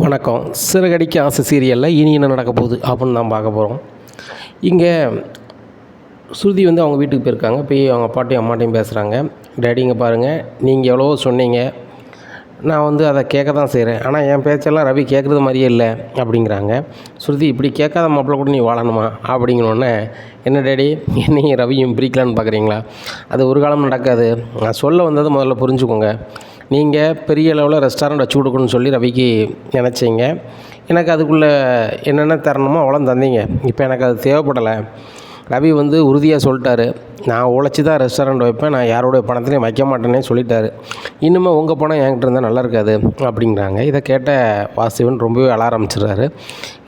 வணக்கம். சிறகடிக்க ஆசை சீரியலில் இனி என்ன நடக்க போகுது அப்படின்னு தான் பார்க்க போகிறோம் இங்கே ஸ்ருதி வந்து அவங்க வீட்டுக்கு போயிருக்காங்க. போய் அவங்க அப்பாட்டையும் அம்மாட்டையும் பேசுகிறாங்க டேடிங்க பாருங்கள் நீங்கள் எவ்வளவோ சொன்னீங்க. நான் வந்து அதை கேட்க தான் செய்கிறேன் ஆனால் என் பேச்செல்லாம் ரவி கேட்குறது மாதிரியே இல்லை அப்படிங்கிறாங்க. ஸ்ருதி இப்படி கேட்காத மாப்பிள்ள கூட நீ வாழணுமா? அப்படிங்கிறோன்னே என்ன டேடி? என்னையும் ரவியும் பிரிக்கலான்னு பார்க்குறீங்களா? அது ஒரு காலம் நடக்காது. நான் சொல்ல வந்தது முதல்ல புரிஞ்சுக்கோங்க. நீங்கள் பெரிய அளவில் ரெஸ்டாரண்ட் வச்சு கொடுக்கணும்னு சொல்லி ரவிக்கு நினச்சிங்க. எனக்கு அதுக்குள்ளே என்னென்ன தரணுமோ அவ்வளோ தந்தீங்க. இப்போ எனக்கு அது தேவைப்படலை. ரவி வந்து உறுதியாக சொல்லிட்டாரு. நான் உழைச்சி தான் ரெஸ்டாரண்ட் வைப்பேன். நான் யாரோடைய பணத்துலையும் வைக்க மாட்டேனே சொல்லிட்டாரு. இன்னுமே உங்கள் பணம் என்கிட்ட இருந்தால் நல்லா இருக்காது அப்படிங்கிறாங்க இதை கேட்ட வாசுவன் ரொம்பவே அழ ஆரம்பிச்சிடுறாரு.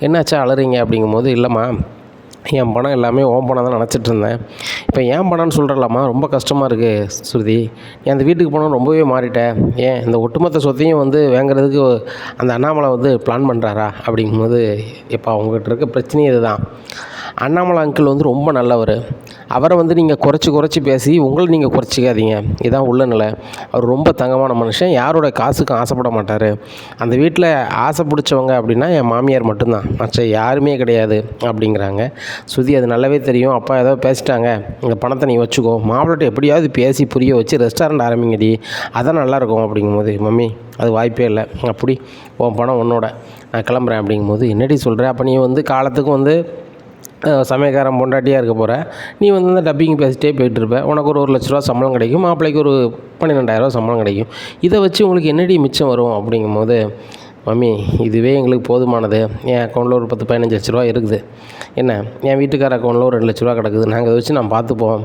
என்னாச்சா அலறீங்க அப்படிங்கும்போது இல்லைம்மா என் பணம் எல்லாமே ஓன் பணம் தான் நினச்சிட்டு இருந்தேன் இப்போ ஏன் பணம்னு சொல்கிறலாமா ரொம்ப கஷ்டமாக இருக்குது ஸ்ருதி. என் அந்த வீட்டுக்கு போனால் ரொம்பவே மாறிட்டேன் ஏன் இந்த ஒட்டுமொத்த சொத்தையும் வந்து வாங்குறதுக்கு அந்த அண்ணாமலை வந்து பிளான் பண்ணுறாரா அப்படிங்கும்போது இப்போ அவங்ககிட்ட இருக்க பிரச்சனையே இதுதான். அண்ணாமலை அங்கிள் வந்து ரொம்ப நல்லவர். அவரை வந்து நீங்கள் குறைச்சி குறைச்சி பேசி உங்களை நீங்கள் குறைச்சிக்காதீங்க. இதான் உள்ள நிலை அவர் ரொம்ப தங்கமான மனுஷன். யாரோட காசுக்கும் ஆசைப்பட மாட்டார். அந்த வீட்டில் ஆசை பிடிச்சவங்க அப்படின்னா என் மாமியார் மட்டும்தான். மற்ற யாருமே கிடையாது அப்படிங்கிறாங்க. சுதி அது நல்லாவே தெரியும். அப்பா ஏதோ பேசிட்டாங்க. இந்த பணத்தை நீ வச்சுக்கோ. மாப்பிள்ளை எப்படியாவது பேசி புரிய வச்சு ரெஸ்டாரண்ட் ஆரம்பிங்கடி. அதான் நல்லாயிருக்கும் அப்படிங்கும்போது மம்மி அது வாய்ப்பே இல்லை. அப்படி உன் பணம் உன்னோட. நான் கிளம்புறேன் அப்படிங்கும்போது என்னடி சொல்கிறேன் அப்போ நீ வந்து காலத்துக்கு வந்து சமயக்காரன் பொண்டாட்டியாக இருக்க போகிற நீ வந்து இந்த டப்பிங் பேசிட்டே போயிட்டுருப்ப. உனக்கு ஒரு ஒரு லட்ச ரூபா சம்பளம் கிடைக்கும். மாப்பிள்ளைக்கு ஒரு பன்னிரெண்டாயிரரூவா சம்பளம் கிடைக்கும். இதை வச்சு உங்களுக்கு என்னடி மிச்சம் வரும் அப்படிங்கும்போது மம்மி இதுவே எங்களுக்கு போதுமானது. என் அக்கௌண்ட்டில் ஒரு பத்து பதினஞ்சு லட்ச ரூபா இருக்குது. என்ன? என் வீட்டுக்கார அக்கௌண்ட்டில் ஒரு ரெண்டு லட்ச ரூபா கிடக்குது. நாங்கள் அதை வச்சு நான் பார்த்துப்போம்.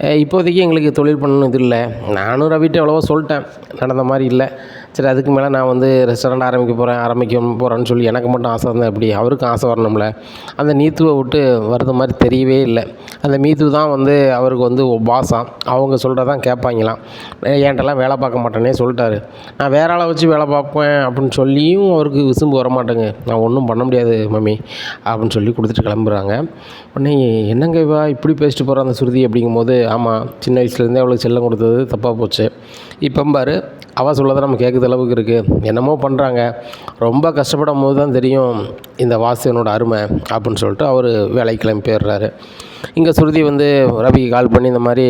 இப்போதைக்கு எங்களுக்கு தொழில் பண்ணணும் இது இல்லை. நானும் ரவிட்ட எவ்வளவோ சொல்லிட்டேன். நடந்த மாதிரி இல்லை. சரி அதுக்கு மேலே நான் வந்து ரெஸ்டாரண்ட் ஆரம்பிக்க போகிறேன் ஆரம்பிக்க போகிறேன்னு சொல்லி எனக்கு மட்டும் ஆசை இருந்தேன் எப்படி? அவருக்கும் ஆசை வரணும்ல. அந்த நீத்துவை விட்டு வர்றது மாதிரி தெரியவே இல்லை. அந்த மீத்து தான் வந்து அவருக்கு வந்து பாசம் அவங்க சொல்கிறதான் கேட்பாங்களாம். என்கிட்டலாம் வேலை பார்க்க மாட்டேனே சொல்லிட்டாரு. நான் வேற ஆளை வச்சு வேலை பார்ப்பேன் அப்படின்னு சொல்லியும் அவருக்கு விசும்பு வர மாட்டேங்க. நான் ஒன்றும் பண்ண முடியாது மம்மி. அப்படின்னு சொல்லி கொடுத்துட்டு கிளம்புறாங்க. உடனே என்னங்க இவா இப்படி பேசிட்டு போகிற அந்த சுருதி அப்படிங்கும்போது ஆமாம் சின்ன வயசுலேருந்தே அவளுக்கு செல்லம் கொடுத்தது தப்பாக போச்சு. இப்போ பாரு அவள் சொல்லதை நம்ம கேட்குற அளவுக்கு இருக்குது என்னமோ பண்ணுறாங்க ரொம்ப கஷ்டப்படும் போது தான் தெரியும் இந்த வாசியனோட அருமை அப்படின்னு சொல்லிட்டு அவர் வேலைக்கு கிளம்பி போயிடுறாரு. இங்கே சுருதி வந்து ரவிக்கு கால் பண்ணி இந்த மாதிரி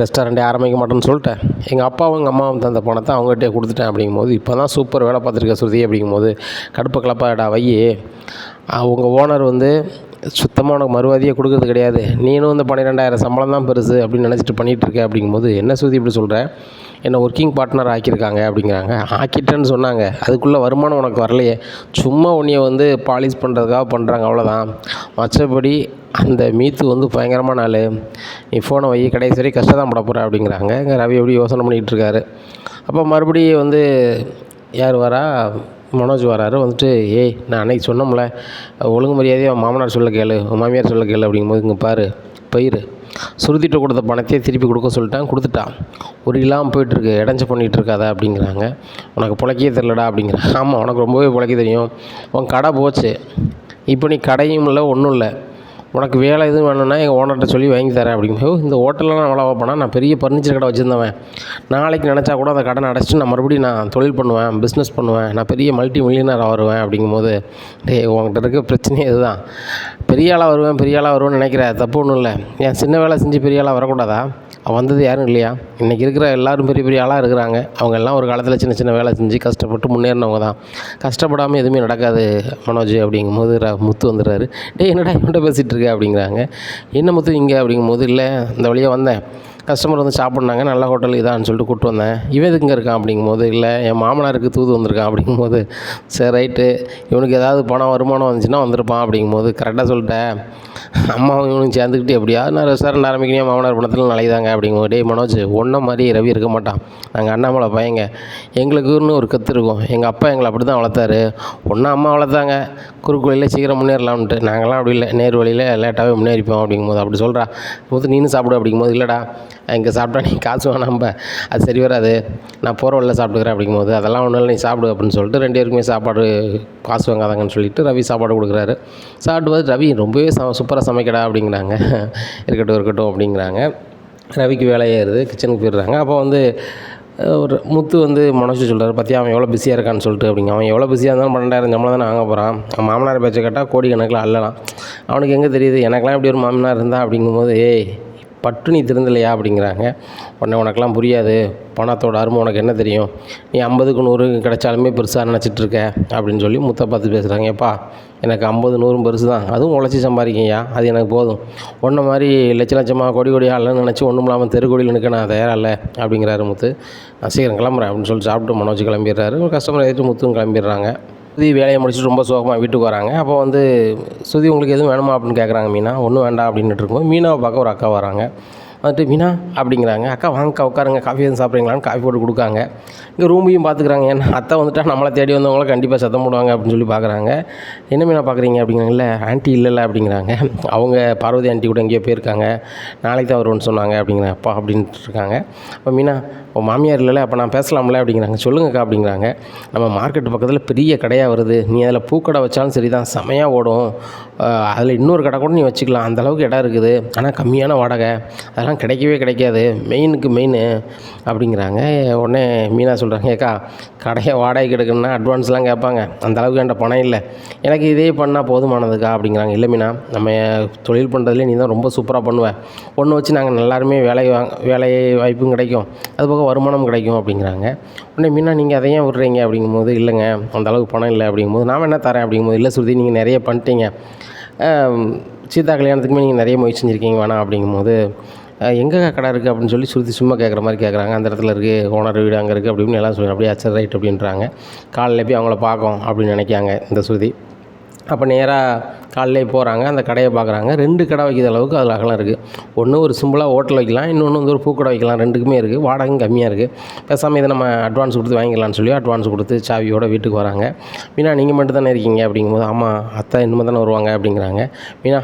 ரெஸ்டாரண்ட்டே ஆரம்பிக்க மாட்டேன்னு சொல்லிட்டேன் எங்கள் அப்பாவும் எங்கள் அம்மாவும் தந்த பணத்தை அவங்ககிட்டே கொடுத்துட்டேன். அப்படிங்கும்போது இப்போ தான் சூப்பர் வேலை பார்த்துருக்க சுருதி அப்படிங்கும்போது கடுப்பு கலப்பாடா வையே. உங்கள் ஓனர் வந்து சுத்தமாக உனக்கு மறுவாதியே கொடுக்கறது கிடையாது. நீனும் இந்த பன்னிரெண்டாயிரம் சம்பளம் தான் பெருசு அப்படின்னு நினச்சிட்டு பண்ணிகிட்ருக்க அப்படிங்கும்போது என்ன சுதி இப்படி சொல்கிற என்னை ஒர்க்கிங் பார்ட்னர் ஆக்கியிருக்காங்க அப்படிங்கிறாங்க. ஆக்கிட்டேன்னு சொன்னாங்க. அதுக்குள்ளே வருமானம் உனக்கு வரலையே. சும்மா உன்னைய வந்து பாலிஷ் பண்ணுறதுக்காக பண்ணுறாங்க அவ்வளோதான் மற்றபடி அந்த மீத்து வந்து பயங்கரமான ஆள். நீ ஃபோனை வை கடைசி வரை கஷ்டம் பட போகிற அப்படிங்கிறாங்க. ரவி எப்படி யோசனை பண்ணிகிட்ருக்காரு அப்போ மறுபடியும் வந்து யார் வரா? மனோஜ் வராரு வந்துட்டு ஏய் நான் அன்னைக்கு சொன்னோம்ல ஒழுங்கு மரியாதையாக உன் மாமனார் சொல்ல கேளு உன் மாமியார் சொல்ல கேளு அப்படிங்கும்போது இங்கே பாரு பயிர். சுருதிட்ட கொடுத்த பணத்தையே திருப்பி கொடுக்க சொல்லிட்டான் கொடுத்துட்டான். ஒரு இல்லாமல் போயிட்டுருக்கு இடைஞ்சு பண்ணிகிட்டு இருக்காதா அப்படிங்கிறாங்க. உனக்கு பிழைக்கே தெரிலடா அப்படிங்கிறாங்க ஆமாம் உனக்கு ரொம்பவே பிழைக்க தெரியும். உன் கடை போச்சு. இப்போ நீ கடையும் இல்லை ஒன்றும் இல்லை. உனக்கு வேலை எதுவும் வேணும்னா எங்கள் ஓனர்கிட்ட சொல்லி வாங்கி தரேன் அப்படிங்க இந்த ஹோட்டலில் நான் வேலை பார்ப்பேனா நான் பெரிய ஃபர்னிச்சர் கடை வச்சுருந்தவன். நாளைக்கு நினச்சா கூட அந்த கடனை அடைச்சிட்டு நான் மறுபடியும் நான் தொழில் பண்ணுவேன் பிஸ்னஸ் பண்ணுவேன். நான் பெரிய மல்டி மில்லியனர் வருவேன். அப்படிங்கும்போது டேய் உங்கள்கிட்ட இருக்க பிரச்சனையே இதுதான். பெரிய ஆளாக வருவேன் பெரிய ஆளாக வருவேன்னு நினைக்கிறேன். தப்பு ஒன்றும் இல்லை. ஏன் சின்ன வேலை செஞ்சு பெரிய ஆளாக வரக்கூடாதா? அவன் வந்தது யாரும் இல்லையா? இன்றைக்கி இருக்கிற எல்லாரும் பெரிய பெரிய ஆளாக இருக்கிறாங்க. அவங்க எல்லாம் ஒரு காலத்தில் சின்ன சின்ன வேலை செஞ்சு கஷ்டப்பட்டு முன்னேறினவங்க தான். கஷ்டப்படாமல் எதுவுமே நடக்காது மனோஜ் அப்படிங்கும்போது முத்து வந்துடுறாரு. டேய் என்னடா இவன்கிட்ட பேசிகிட்டு இருக்க? அப்படிங்கிறாங்க. என்ன முத்து இங்கே? அப்படிங்கும்போது இல்லை இந்த வழியாக வந்தேன். கஸ்டமர் வந்து சாப்பிட்னாங்க நல்ல ஹோட்டல் இதான்னு சொல்லிட்டு கூப்பிட்டு வந்தேன். இவன் எதுக்குங்க இருக்கான்? அப்படிங்கும்போது இல்லை என் மாமனாருக்கு தூது வந்திருக்கான். அப்படிங்கும்போது சரி ரைட்டு. இவனுக்கு ஏதாவது பணம் வருமானம் வந்துச்சுன்னா வந்திருப்பான். அப்படிங்கும்போது கரெக்டாக சொல்லிட்டேன். அம்மாவும் இவனும் சேர்ந்துக்கிட்டு எப்படியா? நான் ரெஸ்டாரண்ட் ஆரம்பிக்கணும் மாமனார் பணத்தில் நிலைதாங்க அப்படிங்கும்போது டேய் மனோஜ் ஒன்றை மாதிரி ரவி இருக்க மாட்டான். நாங்கள் அண்ணாமலை பையங்க. எங்களுக்குன்னு ஒரு கற்று இருக்கும். எங்கள் அப்பா எங்களை அப்படி தான் வளர்த்தாரு. ஒன்றா அம்மா வளர்த்தாங்க. குறுக்கு வழியில் சீக்கிரம் முன்னேறலாம்ன்ட்டு. நாங்களாம் அப்படி இல்லை. நேர் வழியில் லேட்டாகவே முன்னேறிப்போம். அப்படிங்கும்போது அப்படி சொல்கிறா போது நீனும் சாப்பிடு. அப்படிங்கும்போது இல்லைடா. இங்கே சாப்பிட்டா நீ காசு வேணாம்ப அது சரி வராது. நான் போகிற வழியில் சாப்பிட்டுக்கிறேன் அப்படிங்கும்போது அதெல்லாம் ஒன்றும் இல்லை நீ சாப்பிடு அப்படின்னு சொல்லிட்டு ரெண்டு பேருக்குமே சாப்பாடு காசு வாங்காதாங்கன்னு சொல்லிட்டு ரவி சாப்பாடு கொடுக்குறாரு. சாப்பிட்டு பார்த்து ரவி ரொம்பவே ச சூப்பராக சமைக்கடா அப்படிங்கிறாங்க. இருக்கட்டும் இருக்கட்டும் அப்படிங்கிறாங்க. ரவிக்கு வேலையாயிருது கிச்சனுக்கு போயிடுறாங்க. அப்போ வந்து ஒரு முத்து வந்து மனசு சொல்கிறார் பற்றியா அவன் எவ்வளோ பிஸியாக இருக்கான்னு சொல்லிட்டு அப்படிங்க. அவன் எவ்வளோ பிஸியாக இருந்தாலும் பன்னெண்டாயிரம் சம்பளம் தானே வாங்க போகிறான் அவன் மாமனார் பேச்சை கேட்டால் கோடி கணக்கில் அல்லலாம் அவனுக்கு எங்கே தெரியுது? எனக்கெல்லாம் இப்படி ஒரு மாமனார் இருந்தா அப்படிங்கும்போது ஏய் பட்டு நீ திருந்தலையா அப்படிங்கிறாங்க. உடனே உனக்கெல்லாம் புரியாது. பணத்தோட அருமை உனக்கு என்ன தெரியும்? நீ ஐம்பதுக்கு நூறு கிடைச்சாலுமே பெருசாக நினச்சிட்டு இருக்க அப்படின்னு சொல்லி முத்தை பார்த்து பேசுகிறாங்க ஏப்பா எனக்கு ஐம்பது நூறும் பெருசு தான் அதுவும் உழைச்சி சம்பாதிக்கிங்கய்யா. அது எனக்கு போதும். ஒன்றை மாதிரி லட்ச லட்சமாக கொடி கொடி ஆளுன்னு நினச்சி ஒன்றும் இல்லாமல் தெருக்கொடியில் நிற்க நான் தயாராக இல்லை அப்படிங்கிறாரு முத்து. நான் சீக்கிரம் கிளம்புறேன் அப்படின்னு சொல்லி சாப்பிட்டு மனோஜ் கிளம்பிடுறாரு. கஸ்டமர் ஏற்றி முத்தும் கிளம்பிடுறாங்க. சுதி வேலையை முடிச்சுட்டு ரொம்ப சோகமாக வீட்டுக்கு வராங்க. அப்போ வந்து சுதி உங்களுக்கு எதுவும் வேணுமா? அப்படின்னு கேட்குறாங்க மீனா. ஒன்றும் வேண்டாம் அப்படின்ட்டு இருக்கும்போது மீனாவை பார்க்க ஒரு அக்கா வராங்க. வந்துட்டு மீனா அப்படிங்கிறாங்க. அக்கா வாங்கக்கா உட்காருங்க. காஃபி எதுவும் சாப்பிட்றீங்களான்னு காஃபி போட்டு கொடுக்காங்க. இங்கே ரூமையும் பார்த்துக்குறாங்க ஏன்னா அத்தை வந்துட்டா நம்மளை தேடி வந்தவங்கள கண்டிப்பாக சத்தம் போடுவாங்க அப்படின்னு சொல்லி பார்க்குறாங்க என்ன மீனா பார்க்குறீங்க அப்படிங்கிறாங்க இல்லை இல்லைல்ல அப்படிங்கிறாங்க. அவங்க பார்வதி ஆண்டி கூட எங்கேயோ போயிருக்காங்க. நாளைக்கு தான் வருவோன்னு சொன்னாங்க அப்படிங்கிறாங்க அப்பா அப்படின்ட்டு இருக்காங்க. அப்போ மீனா உன் மாமியார் இல்லைல்ல அப்போ நான் பேசலாம்ல அப்படிங்கிறாங்க. சொல்லுங்கக்கா அப்படிங்கிறாங்க. நம்ம மார்க்கெட் பக்கத்தில் பெரிய கடையாக வருது. நீ அதில் பூக்கடை வச்சாலும் சரி தான் செமையாக ஓடும் அதில் இன்னொரு கடை கூட நீ வச்சுக்கலாம். அந்த அளவுக்கு இடம் இருக்குது. ஆனால் கம்மியான வாடகை. அதில் அதெல்லாம் கிடைக்கவே கிடைக்காது. மெயினுக்கு மெயின் அப்படிங்கிறாங்க. உடனே மீனா சொல்கிறாங்க ஏக்கா கடையை வாடகைக்கு எடுக்கணும்னா அட்வான்ஸ்லாம் கேட்பாங்க. அந்த அளவுக்கு என்கிட்ட பணம் இல்லை. எனக்கு இதே பண்ணால் போதுமானதுக்கா? அப்படிங்கிறாங்க. இல்லை மீனா நம்ம தொழில் பண்ணுறதுலேயே நீ தான் ரொம்ப சூப்பராக பண்ணுவேன் ஒன்று வச்சு நாங்கள் எல்லாருமே வேலை வாங்க வேலை வாய்ப்பும் கிடைக்கும். அதுபோக வருமானம் கிடைக்கும். அப்படிங்கிறாங்க. உடனே மீனா நீங்கள் அதையே விட்றீங்க? அப்படிங்கும்போது இல்லைங்க அந்த அளவுக்கு பணம் இல்லை. அப்படிங்கும்போது நான் என்ன தரேன். அப்படிங்கும்போது இல்லை சுருதி நீங்கள் நிறைய பண்ணிட்டீங்க. சீதா கல்யாணத்துக்குமே நீங்கள் நிறைய முயற்சி செஞ்சுருக்கீங்க. வேணாம். அப்படிங்கும்போது எங்கே கடை இருக்குது அப்படின்னு சொல்லி சுருதி சும்மா கேட்குற மாதிரி கேட்குறாங்க அந்த இடத்துல இருக்குது ஓனர் வீடு அங்கே இருக்குது அப்படின்னு எல்லாம் சொல்லி அப்படியே அச்சர் ரைட் அப்படின்றாங்க. காலையில் போய் அவங்கள பார்க்கும் அப்படின்னு நினைக்காங்க இந்த சுருதி. அப்போ நேராக காலையிலே போகிறாங்க அந்த கடையை பார்க்குறாங்க. ரெண்டு கடை வைக்கிற அளவுக்கு அதில் அகலம் இருக்குது ஒன்று ஒரு சிம்பிளாக ஹோட்டல் வைக்கலாம் இன்னொன்று வந்து ஒரு பூக்கடை வைக்கலாம். ரெண்டுக்குமே இருக்குது வாடகையும் கம்மியாக இருக்குது பேசாமல் இதை நம்ம அட்வான்ஸ் கொடுத்து வாங்கிக்கலாம்னு சொல்லி அட்வான்ஸ் கொடுத்து சாவியோட வீட்டுக்கு வராங்க. மீனா நீங்கள் மட்டும் தானே இருக்கீங்க அப்படிங்கும்போது ஆமாம் அத்தை இனிமேல் தானே வருவாங்க அப்படிங்கிறாங்க. மீனா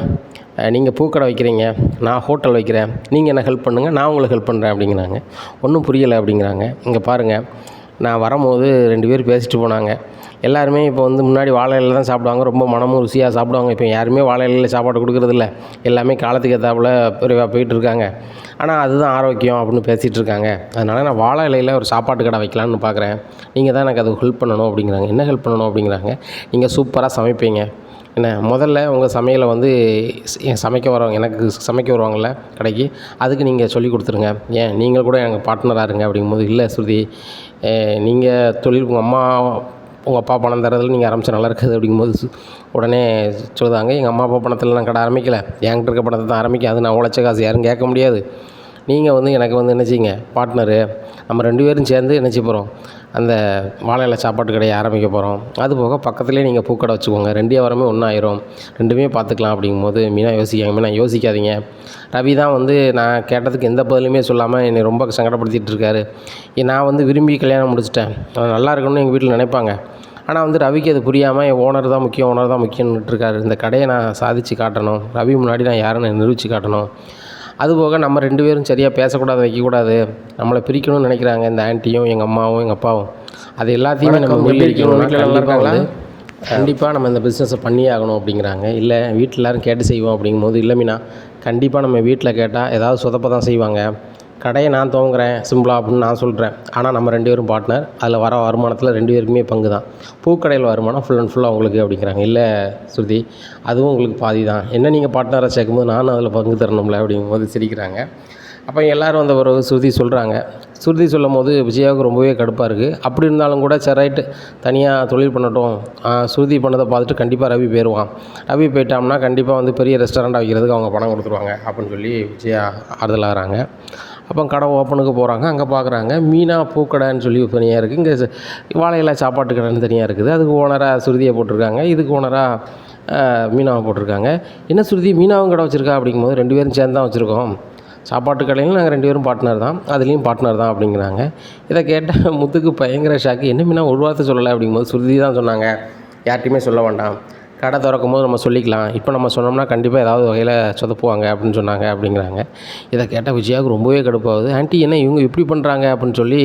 நீங்கள் பூக்கடை வைக்கிறீங்க நான் ஹோட்டல் வைக்கிறேன் நீங்கள் என்ன ஹெல்ப் பண்ணுங்கள் நான் உங்களுக்கு ஹெல்ப் பண்ணுறேன் அப்படிங்கிறாங்க. ஒன்றும் புரியலை அப்படிங்கிறாங்க. இங்கே பாருங்கள் நான் வரும்போது ரெண்டு பேர் பேசிட்டு போனாங்க. எல்லாருமே இப்போ வந்து முன்னாடி வாழை இலையில தான் சாப்பிடுவாங்க ரொம்ப மனமும் ருசியாக சாப்பிடுவாங்க. இப்போ யாருமே வாழை இலையில் சாப்பாடு கொடுக்குறதில்ல எல்லாமே காலத்துக்கு ஏற்றாப்புல பெரியவாக போயிட்டு இருக்காங்க. ஆனால் அதுதான் ஆரோக்கியம் அப்படின்னு பேசிகிட்டு இருக்காங்க. அதனால் நான் வாழை இலையில் ஒரு சாப்பாட்டு கடை வைக்கலான்னு பார்க்குறேன் நீங்கள் தான் எனக்கு அது ஹெல்ப் பண்ணணும் அப்படிங்கிறாங்க. என்ன ஹெல்ப் பண்ணணும் அப்படிங்கிறாங்க. நீங்கள் சூப்பராக சமைப்பீங்க. என்ன முதல்ல உங்கள் சமையலை வந்து சமைக்க வரவங்க எனக்கு சமைக்க வருவாங்கள்ல கடைக்கு அதுக்கு நீங்கள் சொல்லி கொடுத்துருங்க. ஏன் நீங்கள் கூட எனக்கு பார்ட்னராக இருங்க அப்படிங்கும்போது இல்லை ஸ்ருதி நீங்கள் தொழில் உங்கள் அம்மா உங்கள் அப்பா பணம் தரதில் நீங்கள் ஆரம்பித்தா நல்லா இருக்காது அப்படிங்கும்போது உடனே சொல்லுதாங்க எங்கள் அம்மா அப்பா பணத்தில் நான் கடை ஆரம்பிக்கலை. என்கிட்ட இருக்க பணத்தை தான் ஆரம்பிக்க அது நான் உழைச்ச காசு யாரும் கேட்க முடியாது. நீங்கள் வந்து எனக்கு வந்து என்ன செய்யுங்க பார்ட்னரு நம்ம ரெண்டு பேரும் சேர்ந்து என்ன செய்ய போகிறோம் அந்த வாழை இலை சாப்பாட்டு கடையை ஆரம்பிக்க போகிறோம் அது போக பக்கத்துலேயே நீங்கள் பூக்கடை வச்சுக்கோங்க. ரெண்டு வாரமே ஒன்றாயிரும் ரெண்டுமே பார்த்துக்கலாம் அப்படிங்கும்போது மீனா யோசிக்காங்க மீனா யோசிக்காதீங்க. ரவி தான் வந்து நான் கேட்டதுக்கு எந்த பதிலுமே சொல்லாமல் என்னை ரொம்ப சங்கடப்படுத்திகிட்டு இருக்காரு. ஏ, நான் வந்து விரும்பி கல்யாணம் முடிச்சிட்டேன். நல்லா இருக்கணும்னு எங்கள் வீட்டில் நினைப்பாங்க. ஆனால் வந்து ரவிக்கு அது புரியாமல் என் ஓனர் தான் முக்கியம் ஓனர் தான் முக்கியம்னு இருக்காரு. இந்த கடையை நான் சாதித்து காட்டணும். ரவி முன்னாடி நான் யாருன்னு நிரூபித்து காட்டணும். அதுபோக நம்ம ரெண்டு பேரும் சரியாக பேசக்கூடாது வைக்கக்கூடாது. நம்மளை பிரிக்கணும்னு நினைக்கிறாங்க இந்த ஆன்ட்டியும் எங்கள் அம்மாவும் எங்கள் அப்பாவும். அது எல்லாத்தையுமே நம்ம முறியடிக்கணும்னா கண்டிப்பாக நம்ம இந்த பிஸ்னஸை பண்ணியே ஆகணும் அப்படிங்கிறாங்க. இல்லை வீட்டில் எல்லாரும் கேட்டு செய்வோம் அப்படிங்கும்போது இல்லை மீனா கண்டிப்பாக நம்ம வீட்டில் கேட்டால் ஏதாவது சொதப்ப தான் செய்வாங்க. கடையை நான் துவங்குறேன் சிம்பிளாக அப்படின்னு நான் சொல்கிறேன் ஆனால் நம்ம ரெண்டு பேரும் பார்ட்னர் அதில் வர வருமானத்தில் ரெண்டு பேருக்குமே பங்கு தான் பூக்கடையில் வருமானம் ஃபுல் அண்ட் ஃபுல்லாக உங்களுக்கு அப்படிங்கிறாங்க. இல்லை ஸ்ருதி அதுவும் உங்களுக்கு பாதி தான் என்ன நீங்கள் பார்ட்னராக சேர்க்கும்போது நானும் அதில் பங்கு தரணும்ல அப்படிங்கும்போது சிரிக்கிறாங்க. அப்போ எல்லாரும் வந்த ஒரு ஸ்ருதி சொல்கிறாங்க ஸ்ருதி சொல்லும் போது விஜயாவுக்கு ரொம்பவே கடுப்பாக இருக்குது அப்படி இருந்தாலும் கூட சரி ரைட்டு தனியாக தொழில் பண்ணட்டும். ஸ்ருதி பண்ணதை பார்த்துட்டு கண்டிப்பாக ரவி போயிடுவான் ரவி போயிட்டோம்னா கண்டிப்பாக வந்து பெரிய ரெஸ்டாரண்ட்டாக வைக்கிறதுக்கு அவங்க பணம் கொடுத்துருவாங்க அப்படின்னு சொல்லி விஜயா ஆறுதலாகிறாங்க. அப்போ கடை ஓப்பனுக்கு போகிறாங்க அங்கே பார்க்குறாங்க. மீனா பூக்கடைன்னு சொல்லி தனியாக இருக்குது. இங்கே ச- வாழை சாப்பாட்டு கடைன்னு தனியாக இருக்குது. அதுக்கு ஓனராக சுருதியை போட்டிருக்காங்க. இதுக்கு ஓனராக மீனாவை போட்டிருக்காங்க. என்ன சுருதி மீனாவும் கடை வச்சுருக்கா? அப்படிங்கும்போது ரெண்டு பேரும் சேர்ந்து தான் வச்சுருக்கோம். சாப்பாட்டு கடையிலும் நாங்கள் ரெண்டு பேரும் பார்ட்னர் தான். அதுலேயும் பார்ட்னர் தான் அப்படிங்கிறாங்க. இதை கேட்டால் முத்துக்கு பயங்கர ஷாக்கு என்ன மீனா ஒரு வார்த்தை சொல்லலை அப்படிங்கும்போது சுருதி தான் சொன்னாங்க. யார்கிட்டையுமே சொல்ல வேண்டாம். கடை திறக்கும் போது நம்ம சொல்லிக்கலாம். இப்போ நம்ம சொன்னோம்னா கண்டிப்பாக ஏதாவது வகையில் சொதப்புவாங்க அப்படின்னு சொன்னாங்க அப்படிங்கிறாங்க. இதை கேட்டால் விஜயாவுக்கு ரொம்பவே கடுப்பாகுது. ஆன்ட்டி என்ன இவங்க இப்படி பண்ணுறாங்க அப்படின்னு சொல்லி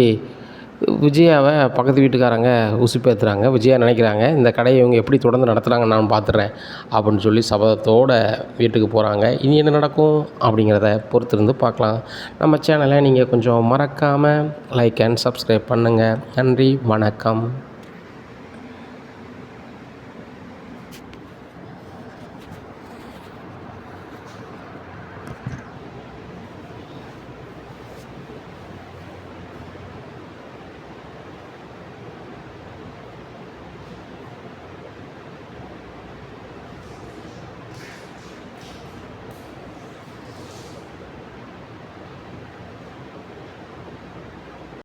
விஜயாவை பக்கத்து வீட்டுக்காரங்க உசுப்பேற்றுறாங்க விஜயா நினைக்கிறாங்க இந்த கடையை இவங்க எப்படி தொடர்ந்து நடத்துகிறாங்க நான் பார்த்துட்றேன் அப்படின்னு சொல்லி சபதத்தோடு வீட்டுக்கு போகிறாங்க இனி என்ன நடக்கும்? அப்படிங்கிறத பொறுத்திருந்து பார்க்கலாம் நம்ம சேனலை நீங்கள் கொஞ்சம் மறக்காமல் லைக் அண்ட் சப்ஸ்கிரைப் பண்ணுங்கள் நன்றி வணக்கம்.